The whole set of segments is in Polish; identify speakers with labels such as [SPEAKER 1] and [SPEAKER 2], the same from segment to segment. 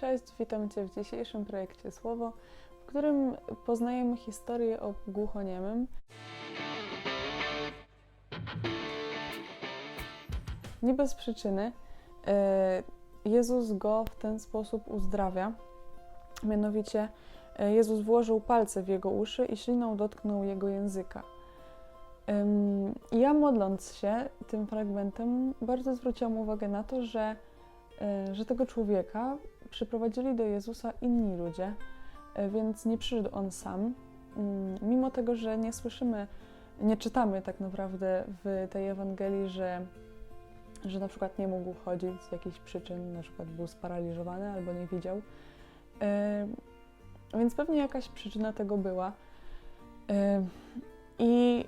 [SPEAKER 1] Cześć, witam Cię w dzisiejszym projekcie Słowo, w którym poznajemy historię o głuchoniemym. Nie bez przyczyny e, Jezus go w ten sposób uzdrawia. Mianowicie e, Jezus włożył palce w jego uszy i śliną dotknął jego języka. Ja modląc się tym fragmentem, bardzo zwróciłam uwagę na to, że, e, że tego człowieka przyprowadzili do Jezusa inni ludzie, e, więc nie przyszedł on sam. Ym, Mimo tego, że nie słyszymy, nie czytamy tak naprawdę w tej Ewangelii, że, że na przykład nie mógł chodzić z jakichś przyczyn, na przykład był sparaliżowany albo nie widział. E, Więc pewnie jakaś przyczyna tego była. E, I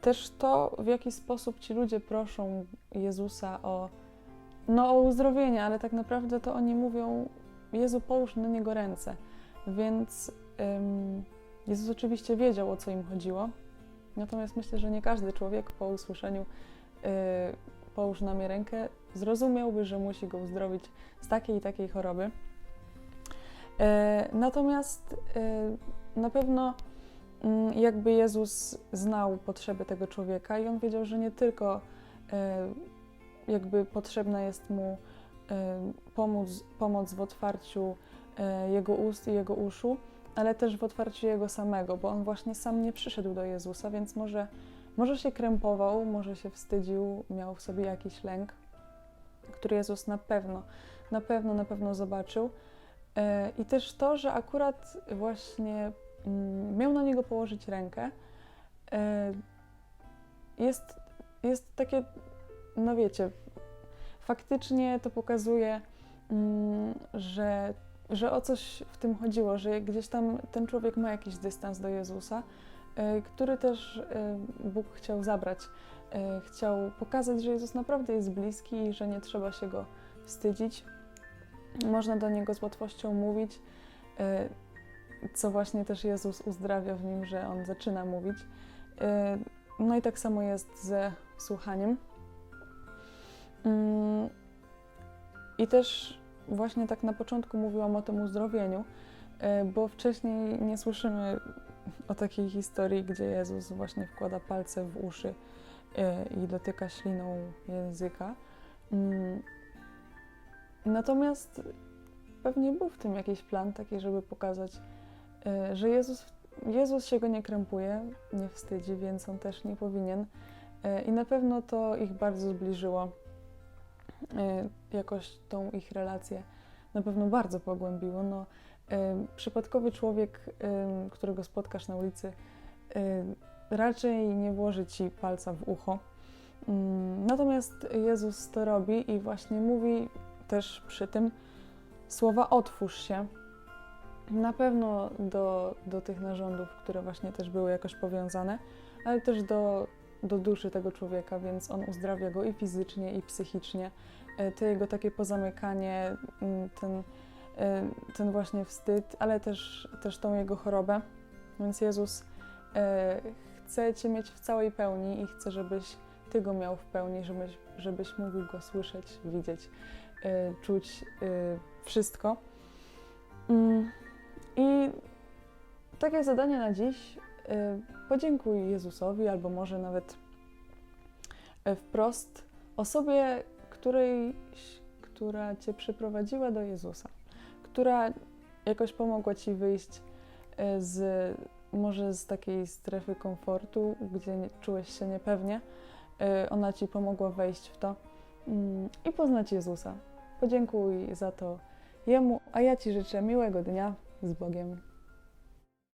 [SPEAKER 1] też to, w jaki sposób ci ludzie proszą Jezusa o, no, o uzdrowienie, ale tak naprawdę to oni mówią: Jezu, połóż na niego ręce. Więc ym, Jezus oczywiście wiedział, o co im chodziło. Natomiast myślę, że nie każdy człowiek po usłyszeniu yy, połóż na mnie rękę zrozumiałby, że musi go uzdrowić z takiej i takiej choroby. Yy, natomiast yy, na pewno mm, jakby Jezus znał potrzeby tego człowieka i on wiedział, że nie tylko jakby potrzebna jest mu pomoc, pomoc w otwarciu e, jego ust i jego uszu, ale też w otwarciu jego samego, bo on właśnie sam nie przyszedł do Jezusa, więc może, może się krępował, może się wstydził, miał w sobie jakiś lęk, który Jezus na pewno, na pewno, na pewno zobaczył. E, I też to, że akurat właśnie mm, miał na niego położyć rękę, e, jest, jest takie, no wiecie, faktycznie to pokazuje, mm, że, że o coś w tym chodziło, że gdzieś tam ten człowiek ma jakiś dystans do Jezusa, e, który też e, Bóg chciał zabrać. E, Chciał pokazać, że Jezus naprawdę jest bliski i że nie trzeba się go wstydzić. Można do niego z łatwością mówić, co właśnie też Jezus uzdrawia w nim, że on zaczyna mówić. No i tak samo jest ze słuchaniem. Mm, I też właśnie tak na początku mówiłam o tym uzdrowieniu, e, bo wcześniej nie słyszymy o takiej historii, gdzie Jezus właśnie wkłada palce w uszy e, i dotyka śliną języka. Natomiast pewnie był w tym jakiś plan taki, żeby pokazać, że Jezus, Jezus się go nie krępuje, nie wstydzi, więc on też nie powinien. I na pewno to ich bardzo zbliżyło, jakoś tą ich relację na pewno bardzo pogłębiło. No, e, przypadkowy człowiek, e, którego spotkasz na ulicy, raczej nie włoży ci palca w ucho. Mm, Natomiast Jezus to robi i właśnie mówi też przy tym słowa otwórz się. Na pewno do, do tych narządów, które właśnie też były jakoś powiązane, ale też do, do duszy tego człowieka, więc on uzdrawia go i fizycznie, i psychicznie. E, To jego takie pozamykanie, mm, ten, e, ten właśnie wstyd, ale też, też tą jego chorobę. Więc Jezus e, chce Cię mieć w całej pełni i chce, żebyś Ty go miał w pełni, żebyś, żebyś mógł go słyszeć, widzieć, czuć wszystko. Mm, I takie zadanie na dziś. E, Podziękuj Jezusowi, albo może nawet e, wprost osobie, której, która Cię przyprowadziła do Jezusa, która jakoś pomogła Ci wyjść e, z może z takiej strefy komfortu, gdzie czułeś się niepewnie. Ona Ci pomogła wejść w to mm, i poznać Jezusa. Podziękuj za to Jemu, a ja Ci życzę miłego dnia z Bogiem.